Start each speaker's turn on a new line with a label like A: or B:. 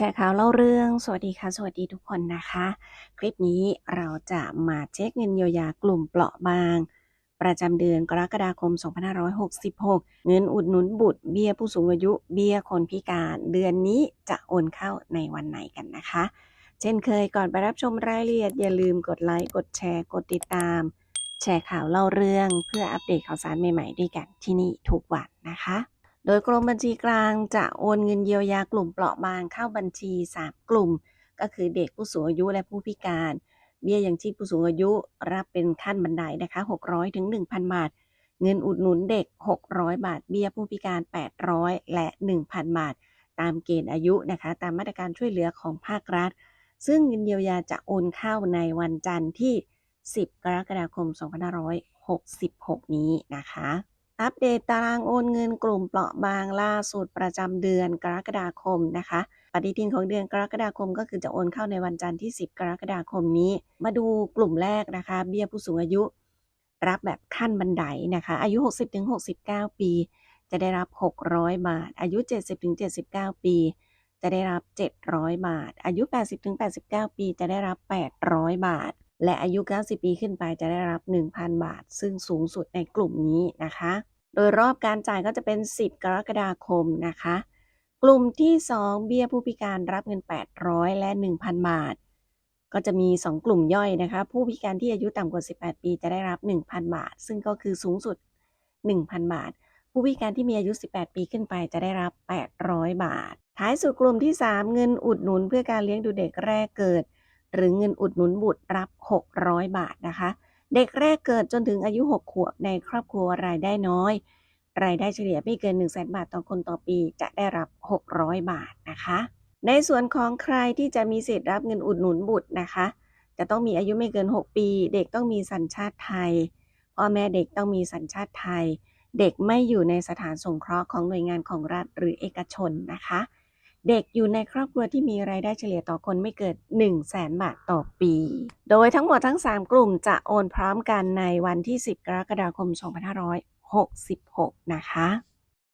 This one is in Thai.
A: แชร์ข่าวเล่าเรื่อง สวัสดีค่ะ สวัสดีทุกคนนะคะ คลิปนี้เราจะมาเช็คเงินเยียวยากลุ่มเปราะบาง ประจำเดือนกรกฎาคม 2566 เงินอุดหนุนบุตรเบี้ยผู้สูงอายุ เบี้ยคนพิการ เดือนนี้จะโอนเข้าในวันไหนกันนะคะ เช่นเคยก่อนไปรับชมรายละเอียดอย่าลืมกดไลค์กดแชร์กดติดตาม แชร์ข่าวเล่าเรื่อง เพื่ออัปเดตข่าวสารใหม่ๆด้วยกันที่นี่ทุกวันนะคะ โดยกรมบัญชีกลางจะโอนเงินเยียวยากลุ่มเปราะบางเข้าบัญชี 3 กลุ่ม ก็คือเด็กผู้สูงอายุและผู้พิการ เบี้ยยังชีพผู้สูงอายุรับเป็นขั้นบันไดนะคะ600ถึง1,000 บาท เงินอุดหนุนเด็ก 600 บาท เบี้ยผู้พิการ 800 และ 1,000 บาท ตามเกณฑ์อายุนะคะตามมาตรการช่วยเหลือของภาครัฐ ซึ่งเงินเยียวยาจะโอนเข้าในวันจันทร์ที่ 10 กรกฎาคม 2566 นี้นะคะ อัปเดตตารางโอนเงินกลุ่มเปราะบางล่าสุดประจำเดือนกรกฎาคมนะคะ ปฏิทินของเดือนกรกฎาคมก็คือจะโอนเข้าในวันจันทร์ที่ 10 กรกฎาคมนี้ มาดูกลุ่มแรกนะคะ เบี้ยผู้สูงอายุ รับแบบขั้นบันไดนะคะ อายุ 60-69 ปี จะได้รับ 600 บาท อายุ 70-79 ปี จะได้รับ 700 บาท อายุ 80-89 ปี จะได้รับ 800 บาท และอายุ 90 ปีขึ้นไปจะได้รับ 1,000 บาท ซึ่งสูงสุดในกลุ่มนี้นะคะ โดยรอบการจ่ายก็จะเป็น 10 กรกฎาคมนะคะ กลุ่มที่ 2 เบี้ยผู้พิการรับเงิน 800 และ 1,000 บาท ก็จะมี 2 กลุ่มย่อยนะคะ ผู้พิการที่อายุต่ำกว่า 18 ปีจะได้รับ 1,000 บาท ซึ่งก็คือสูงสุด 1,000 บาท ผู้พิการที่มีอายุ 18 ปีขึ้นไปจะได้รับ 800 บาท ท้ายสุดกลุ่มที่ 3 เงินอุดหนุนเพื่อการเลี้ยงดูเด็กแรกเกิด หรือเงินอุดหนุนบุตรรับ 600 บาทนะคะ เด็กแรกเกิดจนถึงอายุ 6 ขวบในครอบครัวรายได้น้อย รายได้เฉลี่ยไม่เกิน 1 0 0 0 0แบาทต่อคนต่อปีจะได้รับ 600 บาทนะคะ ในส่วนของใครที่จะมีสิทธิ์รับเงินอุดหนุนบุตรนะคะ จะต้องมีอายุไม่เกิน 6 ปี เด็กต้องมีสัญชาติไทยพ่อแม่เด็กต้องมีสัญชาติไทย เด็กไม่อยู่ในสถานสงเคราะห์ของหน่วยงานของรัฐหรือเอกชนนะคะ เด็กอยู่ในครอบครัวที่มีรายได้เฉลี่ยต่อคนไม่เกิน1 0 0 0 0แสนบาทต่อปี โดยทั้งหมดทั้ง 3 กลุ่มจะโอนพร้อมกันในวันที่ 10 กรกฎาคม 2566 นะคะ